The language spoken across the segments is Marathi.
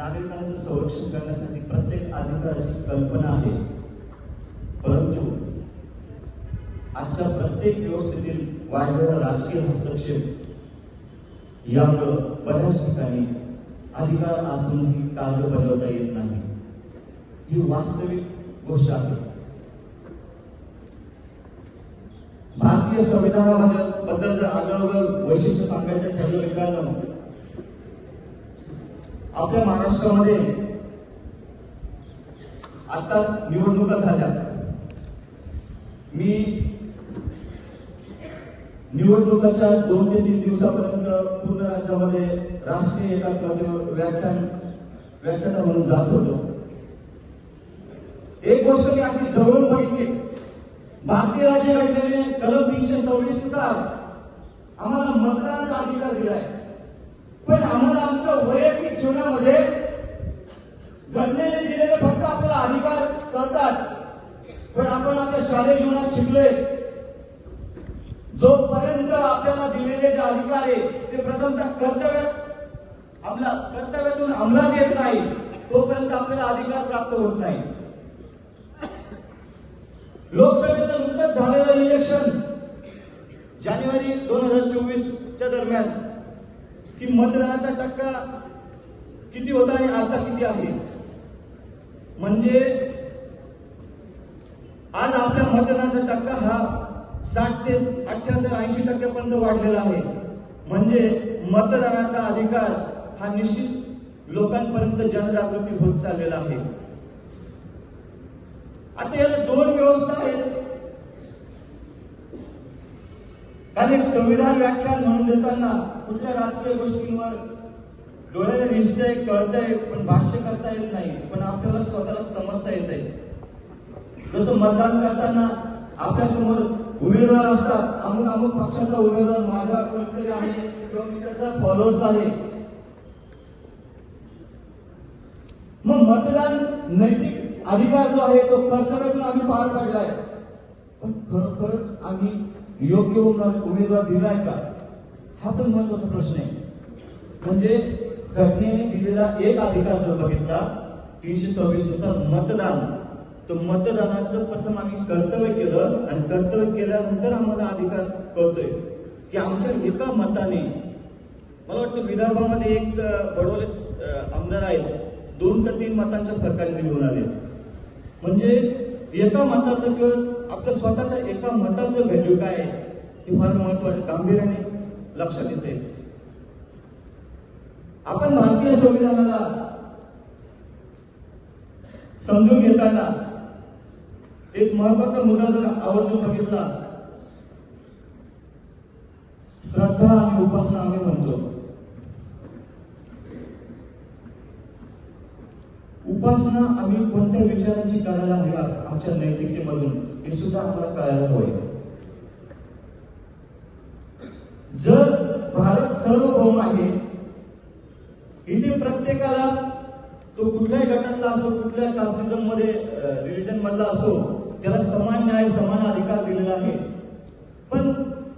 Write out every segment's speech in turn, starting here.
नागरिकांचं संरक्षण करण्यासाठी प्रत्येक अधिकाराची कल्पना आहे. परंतु आजच्या प्रत्येक व्यवस्थेतील वाढलेला राजकीय हस्तक्षेप यामुळं बऱ्याच ठिकाणी अधिकार असूनही कार्य बनवता येत नाही. ही वास्तविक गोष्ट आहे. भारतीय संविधानाबद्दल बद्दल जर आगळं वैशिष्ट्य सांगायचं ठरलं मित्रांनो आपल्या महाराष्ट्रामध्ये आताच निवडणुका झाल्या. मी निवडणुकाच्या दोन ते तीन दिवसापर्यंत पूर्ण राज्यामध्ये राष्ट्रीय एकात्मतेवर व्याख्यान व्याख्यान म्हणून जात होतो. एक गोष्ट मी अगदी जवळून बघितली भारतीय राज्यघटनेने कलम तीनशे सव्वीसनुसार आम्हाला मतदानाचा अधिकार दिलाय. पण आम्हाला आमच्या वैयक्तिक जीवनामध्ये घटनेने दिलेले फक्त आपला अधिकार कळतात. पण आपण आपल्या शालेय जीवनात शिकलोय. जोपर्यंत आपल्याला दिलेले जे अधिकार आहे ते प्रथमतः कर्तव्यात आपल्या कर्तव्यातून अंमलात येत नाही तोपर्यंत आपल्याला अधिकार प्राप्त होत नाही. लोकसभेचं नुकतंच झालेलं इलेक्शन जानेवारी दोन हजार चोवीसच्या दरम्यान. की मतदानाचा टक्का किती होता आणि आता किती आहे? म्हणजे आज आपल्या मतदानाचा टक्का हा साठ ते अठ्याहत्तर ऐंशी टक्क्यापर्यंत वाढलेला आहे. म्हणजे मतदानाचा अधिकार हा निश्चित लोकांपर्यंत जनजागृती होत चाललेला आहे. आता याला दोन व्यवस्था आहेत. कारण एक संविधान व्याख्यान म्हणून देताना कुठल्या राजकीय गोष्टींवर डोळ्याला दिसतंय कळतंय पण भाष्य करता येत नाही पण आपल्याला स्वतःला समजता येत आहे जसं मतदान करताना आपल्यासमोर उमेदवार असतात अमुक अमुक पक्षाचा उमेदवार माझा कोणतरी आहे किंवा मी त्याचा फॉलोअर्स आहे. मग मतदान नैतिक अधिकार जो आहे तो कर्तव्यातून आम्ही पार पाडलाय. पण खरोखरच आम्ही योग्य उमेदवार दिलाय का? हा पण महत्त्वाचा प्रश्न आहे. म्हणजे घटनेने दिलेला एक अधिकार जर बघितला तीनशे सव्वीसनुसार मतदान. तर मतदानाचं प्रथम आम्ही कर्तव्य केलं आणि कर्तव्य केल्यानंतर आम्हाला अधिकार कळतोय की आमच्या एका मताने मला वाटतं विदर्भामध्ये एक बडोले आमदार आहेत. दोन ते तीन मतांच्या फरकाने निवडून आले. म्हणजे एका मताचं किंवा आपल्या स्वतःच्या एका मताचं व्हॅल्यू काय आहे हे फार महत्वाचं गांभीर्याने लक्षात येते. आपण भारतीय संविधानाला समजून घेताना एक महत्त्वाचा मुद्दा जर आवर्जून बघितला श्रद्धा आणि उपासना आम्ही म्हणतो. उपासना आम्ही कोणत्या विचारांची करायला हव्या आमच्या नैतिकतेमधून. हे सुद्धा आपल्याला कळायला हवंय जर भारत सार्वभौम आहे इथे प्रत्येकाला तो कुठल्याही गटातला असो कुठल्या कास्टिझममध्ये रिलिजन मधला असो त्याला समान न्याय समान अधिकार दिलेला आहे. पण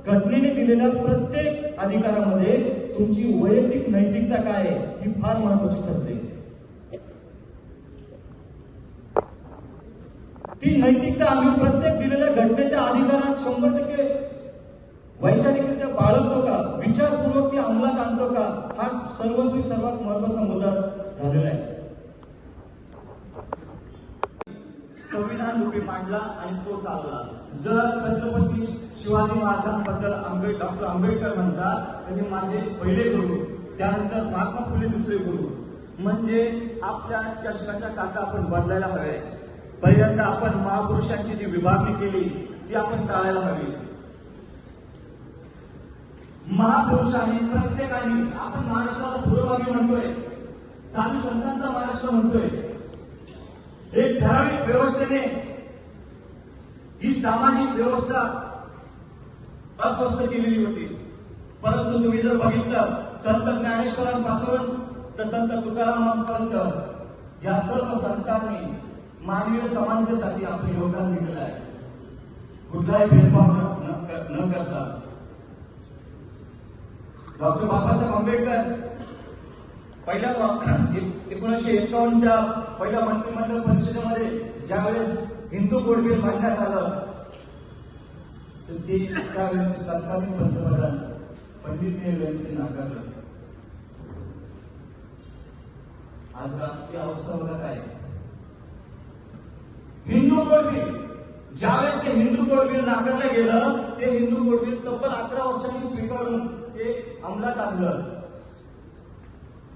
घटनेने दिलेल्या प्रत्येक अधिकारामध्ये तुमची वैयक्तिक नैतिकता काय आहे ही फार महत्वाची ठरते. ती नैतिकता आम्ही प्रत्येक दिलेल्या घटनेच्या अधिकारात शंभर टक्के वैचारिकरित्या बाळगतो का? विचारपूर्वक ती अंमलात आणतो का? हा सर्वस्वी सर्वात महत्त्वाचा मुद्दा झालेला आहे. संविधान रूपी मांडला आणि तो चालला. जर छत्रपती शिवाजी महाराजांबद्दल आंबेड डॉक्टर आंबेडकर म्हणतात तर हे माझे पहिले गुरु. त्यानंतर महात्मा फुले दुसरे गुरु. म्हणजे आपल्या चषकाच्या काचा आपण बदलायला हवे. पहिल्यांदा आपण महापुरुषांची जी विभागणी केली ती आपण टाळायला हवी. महापुरुषांनी प्रत्येकाने आपण महाराष्ट्राला पुरोगामी म्हणतोय साधू संतांचा महाराष्ट्र म्हणतोय. एक ठराविक व्यवस्थेने ही सामाजिक व्यवस्था अस्वस्थ केलेली होती. परंतु तुम्ही जर बघितलं संत ज्ञानेश्वरांपासून तर संत तुकारामांपर्यंत या सर्व संतांनी मानवीय समानतेसाठी आपलं योगदान दिलेलं आहे. कुठलाही भेदभाव न- करता. डॉक्टर बाबासाहेब आंबेडकर पहिल्या एकोणीसशे एकावन्नच्या पहिल्या मंत्रिमंडळ परिषदेमध्ये ज्यावेळेस हिंदू कोड बिल मांडण्यात आलं तर ते त्यावेळेस तत्कालीन पंतप्रधान पंडित नेहरू यांनी नाकारलं. आज राजकीय अवस्था बघत आहे हिंदू कोड बिल ज्यावेळेस ते हिंदू कोड बिल नाकारलं गेलं ते हिंदू कोड बिल तब्बल अकरा वर्षांनी स्वीकारून ते अंमलात आणलं.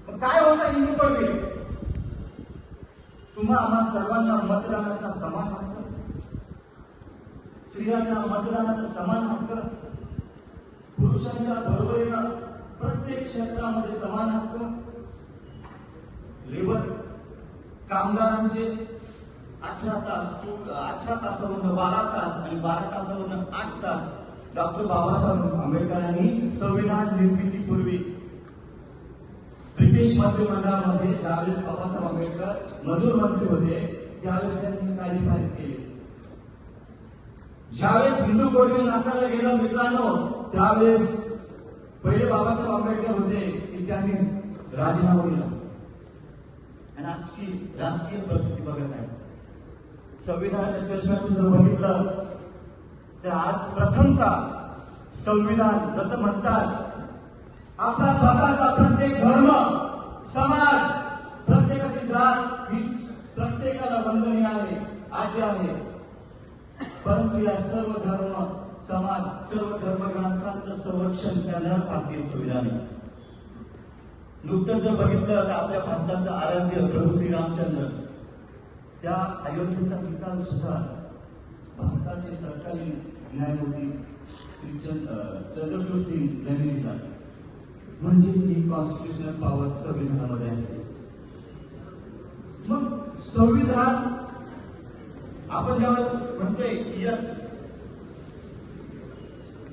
पण काय होतं हिंदू कोड बिल? तुम्हा आम्हा सर्वांना मतदानाचा समान हक्क. स्त्रियांना मतदानाचा समान हक्क. पुरुषांच्या बरोबरीनं प्रत्येक क्षेत्रामध्ये समान हक्क. लेबर कामगारांचे अठरा तास अठरा तासावरून बारा तास आणि बारा तासावरून आठ तास डॉक्टर बाबासाहेब आंबेडकरांनी संविधान निर्मितीपूर्वी ब्रिटिश मंत्रिमंडळामध्ये ज्यावेळेस बाबासाहेब आंबेडकर मजूर मंत्री होते त्यावेळेस त्यांनी कायदे पारित केले. ज्यावेळेस हिंदू कोड बिल नाकारलं गेलं मित्रांनो त्यावेळेस पहिले बाबासाहेब आंबेडकर होते की त्यांनी राजीनामा दिला. आणि आजची राजकीय परिस्थिती बघत आहे. संविधानाच्या चष्म्यातून जर बघितलं तर आज प्रथमता संविधान जसं म्हणतात आपला स्वतःचा प्रत्येक धर्म समाज प्रत्येकाची जात ही प्रत्येकाला वंदनीय आहे आद्य आहे परंतु या सर्व धर्म समाज सर्व धर्मग्रंथांचं संरक्षण करण्यास भारतीय संविधान आहे. नुकतंच जर बघितलं तर आपल्या भारताचं आराध्य प्रभू श्रीरामचंद्र त्या अयोध्येचा निकाल सुद्धा भारताचे तत्कालीन न्यायमूर्ती श्री चंद- चंद्रचूड सिंग यांनी लिहिला. म्हणजे ही कॉन्स्टिट्युशनल पॉवर संविधानामध्ये आहे. मग संविधान आपण ज्यावेळेस म्हणतोय की यस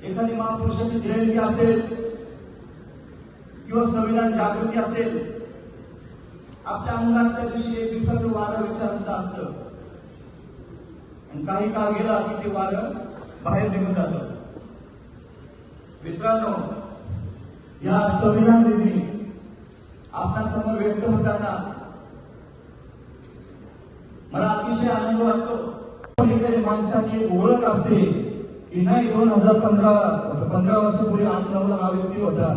एखादी महापुरुषाची जयंती असेल किंवा संविधान जागृती असेल आपल्या अंगात त्या दिवशी एक दिवसाचं वारं विचारांचं असतं. काही काळ गेला की ते वारं बाहेर निघून जातं. मित्रांनो या संविधान दिनी आपल्यासमोर व्यक्त होताना मला अतिशय आनंद वाटतो. पलीकडे माणसाची ओळख असते की नाही दोन हजार पंधरा पंधरा वर्षापूर्वी आठ नऊला हा व्यक्ती होता.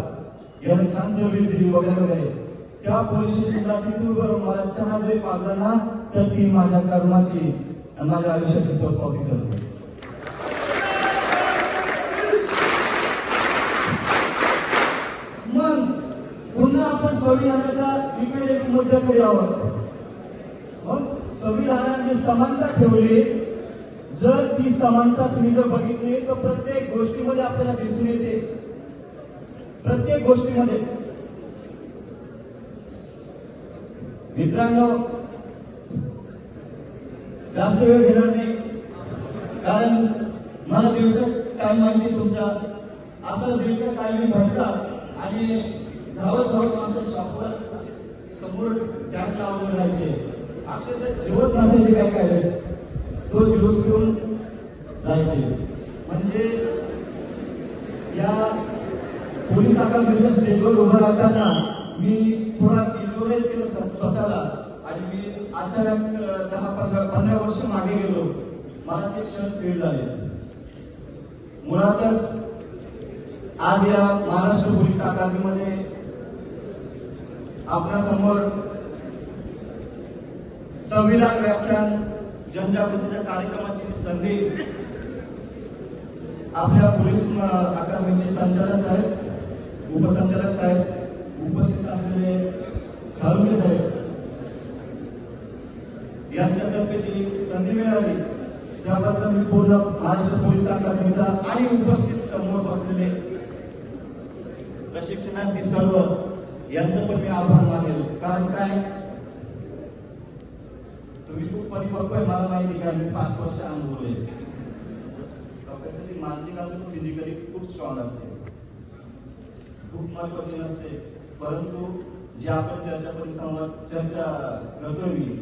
याने छान सर्व्हिस दिली वगैरे वगैरे. त्या पोलीस स्टेशनला तिथून मला चहा जरी ना तर ती माझ्या कर्माची माझ्या आयुष्याची कॉपी करते. मग पुन्हा आपण संविधानाच्या इम्पेरेटिव्ह मुद्द्याकडे यावं. मग संविधानाने समानता ठेवली. जर ती समानता तुम्ही जर बघितली तर प्रत्येक गोष्टीमध्ये आपल्याला दिसून येते. प्रत्येक गोष्टीमध्ये. मित्रांनो जास्त वेळ घेणार नाही कारण मला दिवस टाइम माहिती तुमचा. असा दिवस टायमिंग व्हायचा आणि धावत धावत आमच्या शॉपवर समोर टॅग लावून राहायचे. अक्षरशः जेवत नसायचे काय काय तो दिवस घेऊन जायचे. म्हणजे या पोलीस अकादमीच्या स्टेजवर उभं राहताना मी थोडा इन्शुरन्स केलं स्वतःला. आणि मी अचानक दहा पंधरा पंधरा वर्ष मागे गेलो. मला ते क्षण फील झाले. मुळातच आज या महाराष्ट्र पोलीस अकादमीमध्ये आपल्यासमोर संविधान व्याख्यान जनजागृतीच्या कार्यक्रमाची संधी आपल्या पोलीस अकादमीचे संचालक साहेब उपसंचालक साहेब उपस्थित असलेले झालुके साहेब यांच्यातर्फे जी संधी मिळाली. त्याबद्दल मी पूर्ण महाराष्ट्र पोलीस अकादमीचा आणि उपस्थित समोर बसलेले प्रशिक्षणार्थी सर्व यांचं पण मी आभार मानेल. कारण काय? तुम्ही खूप परिपक्व आहे मला माहिती कारण मी पाच वर्ष अनुभवले आहे. मानसिक असून फिजिकली खूप स्ट्रॉंग असते. खूप महत्वाची नसते. परंतु जे आपण चर्चा परिसंवाद चर्चा करतोय मी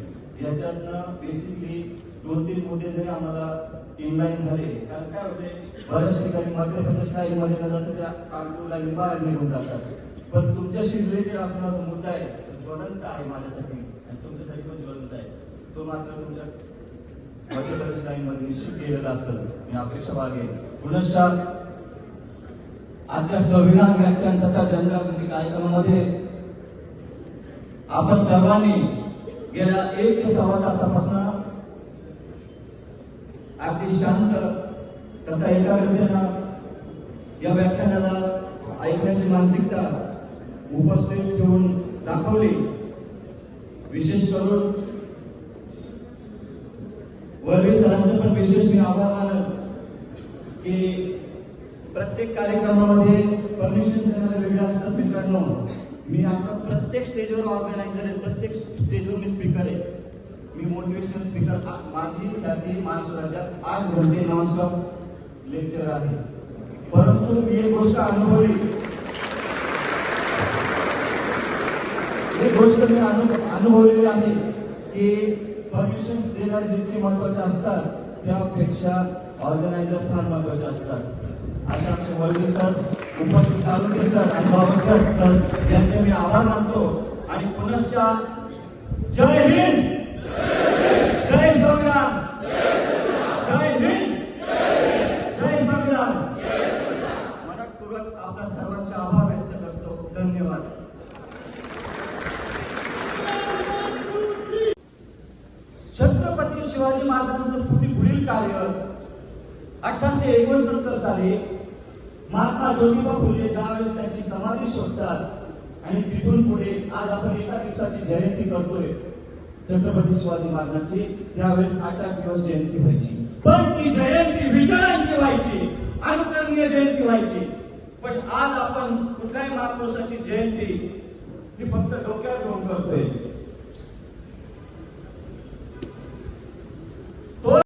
याच्यातनं बेसिकली दोन तीन मुद्दे जरी आम्हाला इनलाईन झाले कारण काय होते बऱ्याच ठिकाणी मध्य प्रदेश लाईनमध्ये न जाता त्या कानपूर लाईन बाहेर निघून जातात. पण तुमच्याशी रिलेटेड असणारा मुद्दा आहे ज्वलंत आहे माझ्यासाठी आणि तुमच्यासाठी पण ज्वलंत आहे. तो मात्र तुमच्या मध्यवर्ती लाईनमध्ये निश्चित केलेला असेल. मी अपेक्षा बाळगेन. पुनश्चार आजच्या संविधान व्याख्यान तथा जनजागृती कार्यक्रमामध्ये आपण सर्वांनी गेल्या एक ते सव्वा तासापासून अगदी शांत तथा एकाग्रतेनं या व्याख्यानाला ऐकण्याची मानसिकता उपस्थित ठेवून दाखवली. विशेष करून वर्वी सरांचं पण विशेष मी आभार मानत की प्रत्येक कार्यक्रमामध्ये परमिशन देणारे वेगळे असतात मित्रांनो. मी असं प्रत्येक स्टेजवर ऑर्गनायझर आहे प्रत्येक स्टेजवर मी स्पीकर आहे. मी मोटिवेशनल स्पीकर माझी ख्याती राज्यात आठ घंटे नॉनस्टॉप लेक्चर आहे. परंतु मी एक गोष्ट अनुभवली. एक गोष्ट मी अनुभवलेली आहे की परमिशन देणारे जितके महत्त्वाचे असतात त्यापेक्षा ऑर्गनायझर फार महत्त्वाचे असतात. अशा आमचे वडील सर उपस्थित साळुंके सर आणि बाबासाहेब सर यांचे मी आभार मानतो. आणि पुनश्च जय हिंद! जय संविधान जय हिंद! जय संविधान मनपूर्वक आपल्या सर्वांचे आभार व्यक्त करतो. धन्यवाद. छत्रपती शिवाजी महाराजांचं पुढील कार्य अठराशे एकोणसत्तर साली महात्मा ज्योतिबा फुले ज्यावेळेस त्यांची समाधी शोधतात आणि तिथून पुढे आज आपण एका दिवसाची जयंती करतोय छत्रपती शिवाजी महाराजांची त्यावेळेस आठ आठ दिवस जयंती व्हायची. पण ती जयंती विचारांची व्हायची अनुकरणीय जयंती व्हायची. पण आज आपण कुठल्याही महापुरुषाची जयंती ही फक्त डोक्यात घेऊन करतोय.